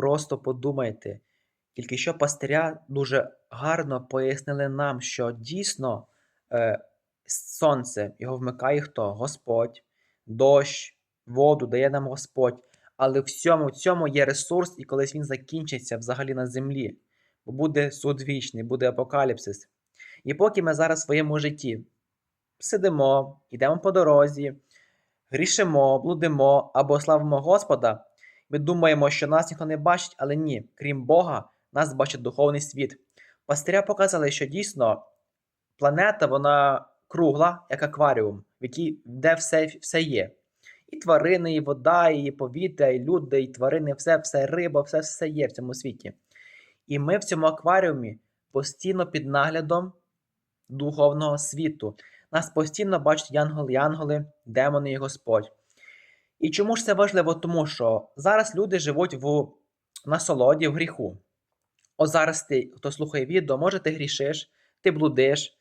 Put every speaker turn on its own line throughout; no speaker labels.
Просто подумайте, тільки що пастиря дуже гарно пояснили нам, що дійсно е, сонце його вмикає хто? Господь, дощ, воду дає нам Господь. Але в всьому цьому є ресурс, і колись він закінчиться взагалі на землі. Бо буде суд вічний, буде апокаліпсис. І поки ми зараз в своєму житті сидимо, йдемо по дорозі, грішимо, блудимо або славимо Господа, ми думаємо, що нас ніхто не бачить, але ні, крім Бога, нас бачить духовний світ. Пастиря показали, що дійсно планета вона кругла, як акваріум, в якій де все, все є. І тварини, і вода, і повітря, і люди, і тварини, все, все риба, все, все є в цьому світі. І ми в цьому акваріумі постійно під наглядом духовного світу. Нас постійно бачать янголи, янголи, демони і Господь. І чому ж це важливо? Тому що зараз люди живуть в насолоді, в гріху. От зараз ти, хто слухає відео, може ти грішиш, ти блудиш,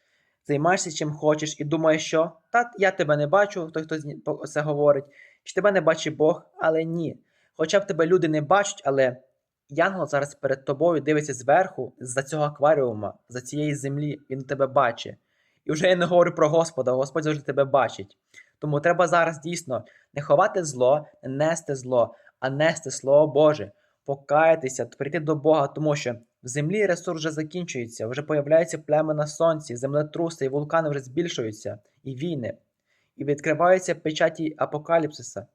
займаєшся чим хочеш і думаєш, що та я тебе не бачу, той, хто це говорить, чи тебе не бачить Бог, але ні. Хоча б тебе люди не бачать, але янгол зараз перед тобою дивиться зверху, з-за цього акваріума, за цієї землі, він тебе бачить. І вже я не говорю про Господа, Господь завжди тебе бачить. Тому треба зараз дійсно не ховати зло, не нести зло, а нести Слово Боже, покаятися, прийти до Бога, тому що в землі ресурс вже закінчується, вже появляються племи на сонці, землетруси і вулкани вже збільшуються, і війни, і відкриваються печаті апокаліпсиса.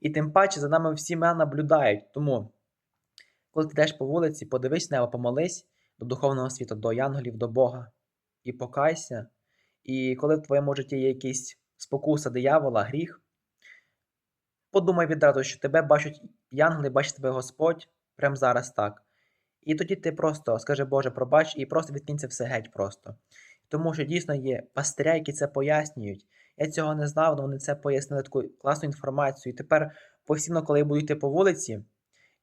І тим паче за нами всі мене наблюдають. Тому, коли ти йдеш по вулиці, подивись небо, помолись до духовного світу, до янголів, до Бога, і покайся. І коли в твоєму житті є якийсь спокуса диявола, гріх, подумай відразу, що тебе бачать янголи, бачить тебе Господь прямо зараз так. І тоді ти просто скажи, Боже, пробач, і просто відкинь це все геть просто. Тому що дійсно є пастиря, які це пояснюють. Я цього не знав, але вони це пояснили таку класну інформацію. І тепер постійно, коли я буду йти по вулиці,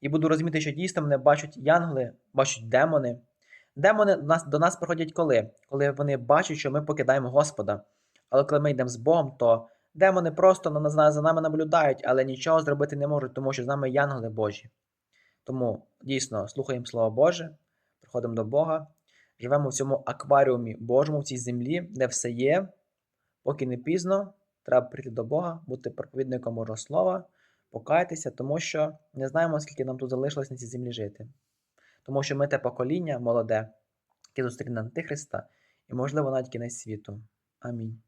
і буду розуміти, що дійсно мене бачать янголи, бачать демони. Демони до нас, до нас приходять коли? Коли вони бачать, що ми покидаємо Господа. Але коли ми йдемо з Богом, то демони просто за нами наблюдають, але нічого зробити не можуть, тому що з нами янголи Божі. Тому дійсно слухаємо Слово Боже, приходимо до Бога, живемо в цьому акваріумі Божому, в цій землі, де все є. Поки не пізно, треба прийти до Бога, бути проповідником Божого Слова, покаятися, тому що не знаємо, скільки нам тут залишилось на цій землі жити. Тому що ми те покоління молоде, яке зустріне Антихриста, і, можливо, навіть кінець світу. Амінь.